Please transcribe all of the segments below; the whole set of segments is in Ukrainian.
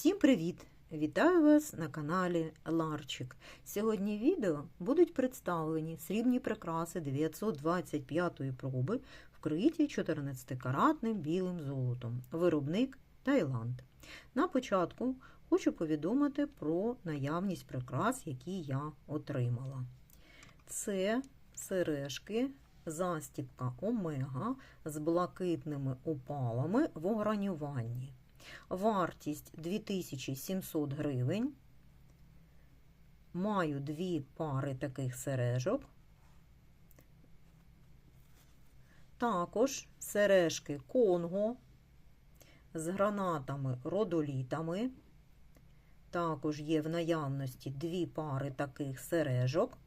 Всім привіт! Вітаю вас на каналі Ларчик. Сьогодні відео будуть представлені срібні прикраси 925 проби, вкриті 14-каратним білим золотом. Виробник Таїланд. На початку хочу повідомити про наявність прикрас, які я отримала. Це сережки, застібка Омега з блакитними опалами в огранюванні. Вартість 2700 гривень. Маю дві пари таких сережок. Також сережки Конго з гранатами родолітами. Також є в наявності дві пари таких сережок.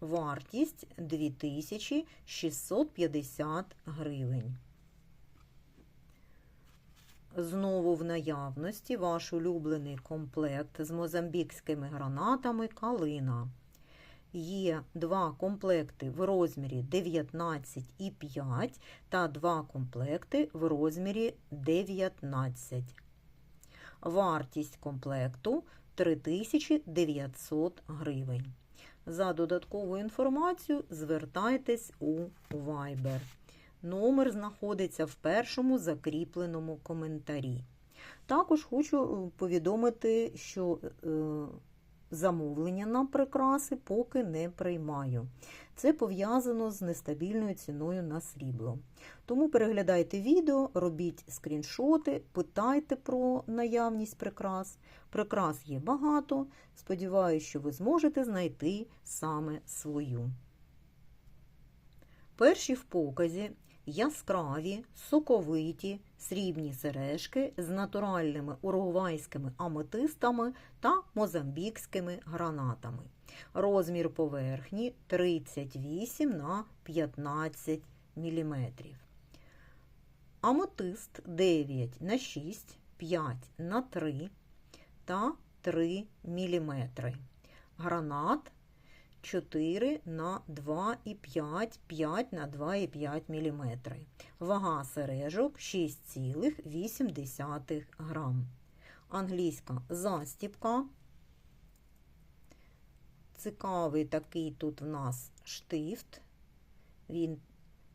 Вартість 2650 гривень. Знову в наявності ваш улюблений комплект з мозамбікськими гранатами калина. Є два комплекти в розмірі 19,5 та два комплекти в розмірі 19. Вартість комплекту 3900 гривень. За додаткову інформацію звертайтесь у Viber. Номер знаходиться в першому закріпленому коментарі. Також хочу повідомити, що е, замовлення на прикраси поки не приймаю. Це пов'язано з нестабільною ціною на срібло. Тому переглядайте відео, робіть скріншоти, питайте про наявність прикрас. Прикрас є багато. Сподіваюся, що ви зможете знайти саме свою. Перші в показі яскраві, соковиті, срібні сережки з натуральними уругвайськими аметистами та мозамбікськими гранатами. Розмір поверхні 38 на 15 мм. Аметист 9 на 6, 5 на 3 та 3 мм. Гранат 4 на 2,5, 5 на 2,5 мм. Вага сережок 6,8 грам. Англійська застіпка. Цікавий такий тут в нас штифт. Він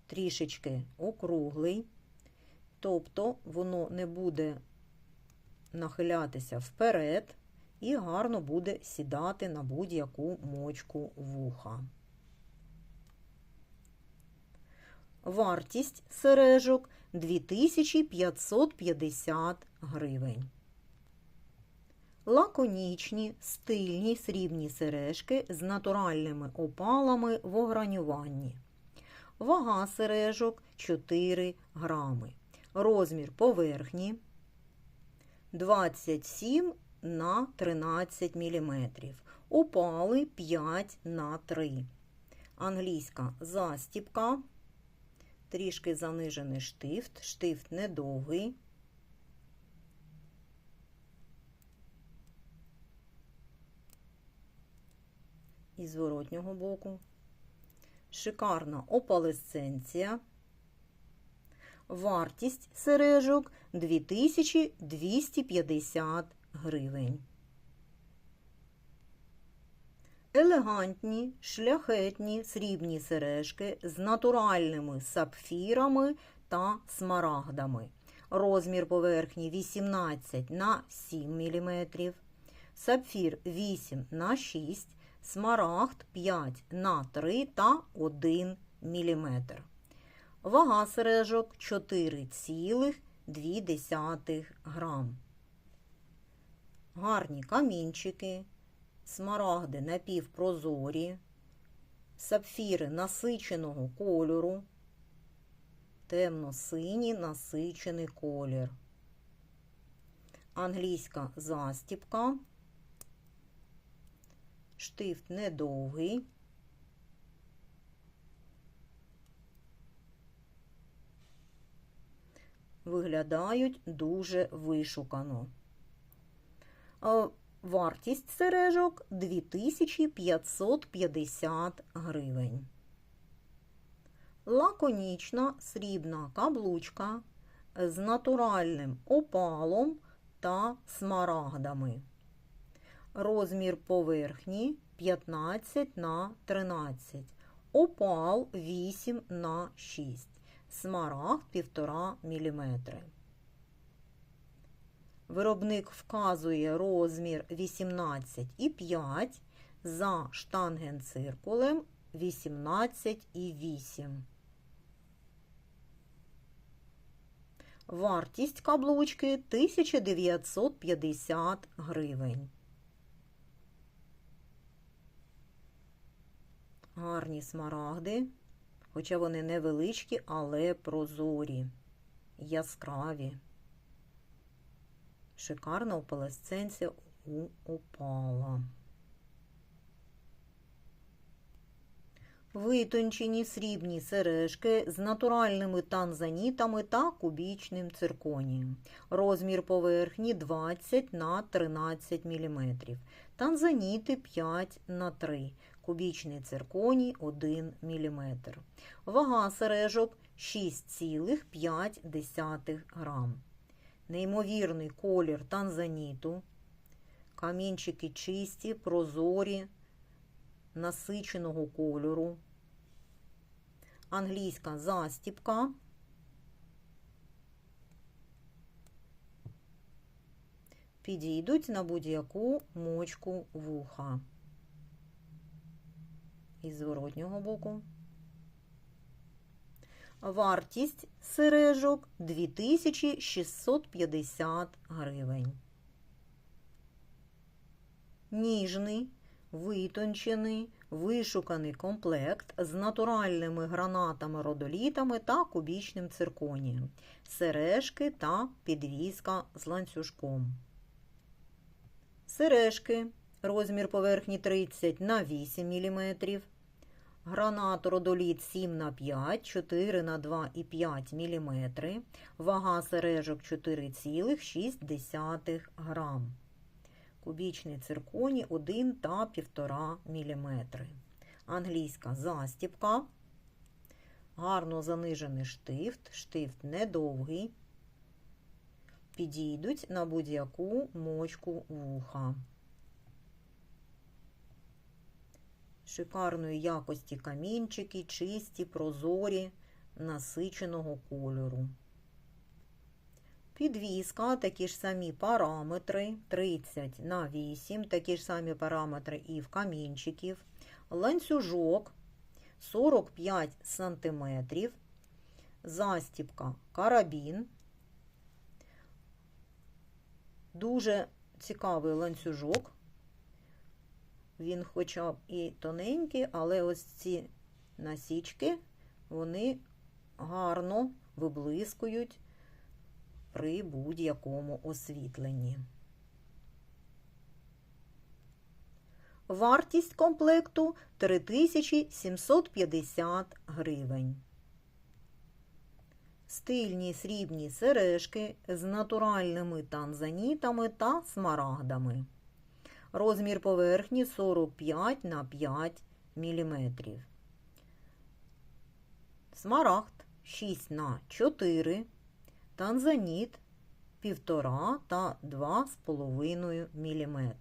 трішечки округлий, тобто воно не буде нахилятися вперед і гарно буде сідати на будь-яку мочку вуха. Вартість сережок 2550 гривень. Лаконічні, стильні срібні сережки з натуральними опалами в огранюванні. Вага сережок 4 грами. Розмір поверхні 27 на 13 мм. Опали 5 на 3. Англійська застіпка. Трішки занижений штифт. Штифт недовгий. І зворотнього боку. Шикарна опалесценція. Вартість сережок 2250 гривень. Елегантні, шляхетні срібні сережки з натуральними сапфірами та смарагдами. Розмір поверхні 18 на 7 мм, сапфір 8 на 6 смарагд 5 на 3 та 1 мм. Вага сережок 4,2 грам. Гарні камінчики, смарагди напівпрозорі, сапфіри насиченого кольору, темно-синій насичений колір, англійська застіпка, штифт недовгий. Виглядають дуже вишукано. Вартість сережок 2550 гривень. Лаконічна срібна каблучка з натуральним опалом та смарагдами. Розмір поверхні 15 на 13. Опал 8 на 6. Смарагд 1,5 мм. Виробник вказує розмір 18,5 за штангенциркулем 18,8. Вартість каблучки 1950 гривень. Гарні смарагди, хоча вони невеличкі, але прозорі, яскраві. Опалесценція у опала. Витончені срібні сережки з натуральними танзанітами та кубічним цирконієм. Розмір поверхні 20 на 13 мм. Танзаніти 5 на 3 кубічний цирконій 1 мм. Вага сережок 6,5 грам. Неймовірний колір танзаніту. Камінчики чисті, прозорі, насиченого кольору. Англійська застіпка. Підійдуть на будь-яку мочку вуха. Із зворотнього боку. Вартість сережок 2650 гривень. Ніжний, витончений, вишуканий комплект з натуральними гранатами родолітами та кубічним цирконієм, сережки та підвіска з ланцюжком. Сережки розмір поверхні 30 на 8 мм. Гранат родоліт 7 на 5, 4 на 2,5 мм. Вага сережок 4,6 грам. Кубічний цирконі 1 та 1,5 мм. Англійська застіпка. Гарно занижений штифт. Штифт недовгий. Підійдуть на будь-яку мочку вуха. Шикарної якості камінчики, чисті, прозорі, насиченого кольору. Підвіска, такі ж самі параметри 30 на 8, такі ж самі параметри і в камінчиків. Ланцюжок 45 см. Застіпка карабін. Дуже цікавий ланцюжок. Він хоча і тоненький, але ось ці насічки, вони гарно виблискують при будь-якому освітленні. Вартість комплекту 3750 гривень. Стильні срібні сережки з натуральними танзанітами та смарагдами. Розмір поверхні 45 на 5 мм. Смарагд 6 на 4 танзаніт 1,5 та 2,5 мм.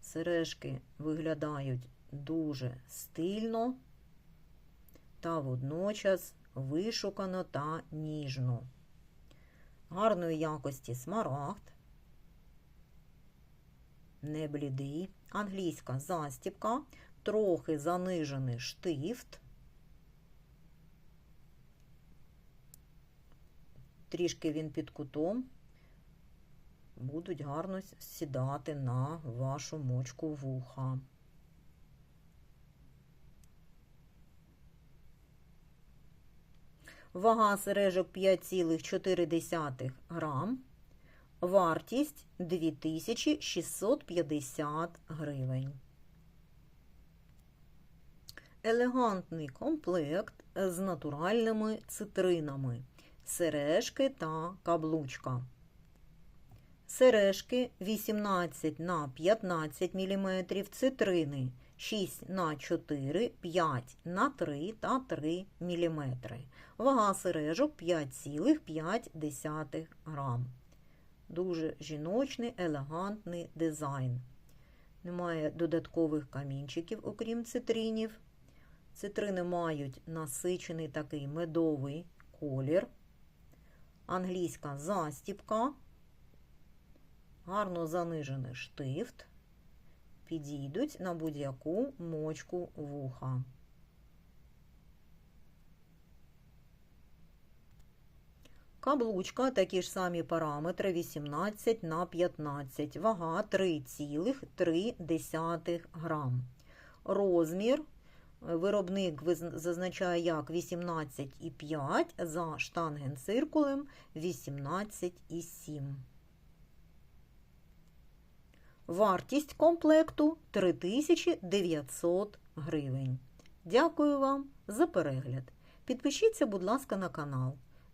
Сережки виглядають дуже стильно та водночас вишукано та ніжно. Гарної якості смарагд, не блідий, англійська застіпка, трохи занижений штифт. Трішки він під кутом, будуть гарно сідати на вашу мочку вуха. Вага сережок 5,4 грам. Вартість 2650 гривень. Елегантний комплект з натуральними цитринами, сережки та каблучка. Сережки 18 на 15 мм, цитрини 6 на 4, 5 на 3 та 3 мм. Вага сережок 5,5 грам. Дуже жіночний, елегантний дизайн. Немає додаткових камінчиків, окрім цитринів. Цитрини мають насичений такий медовий колір. Англійська застіпка. Гарно занижений штифт. Підійдуть на будь-яку мочку вуха. Каблучка, такі ж самі параметри 18 на 15, вага 3,3 грам. Розмір виробник зазначає як 18,5, за штангенциркулем 18,7. Вартість комплекту 3900 гривень. Дякую вам за перегляд. Підпишіться, будь ласка, на канал.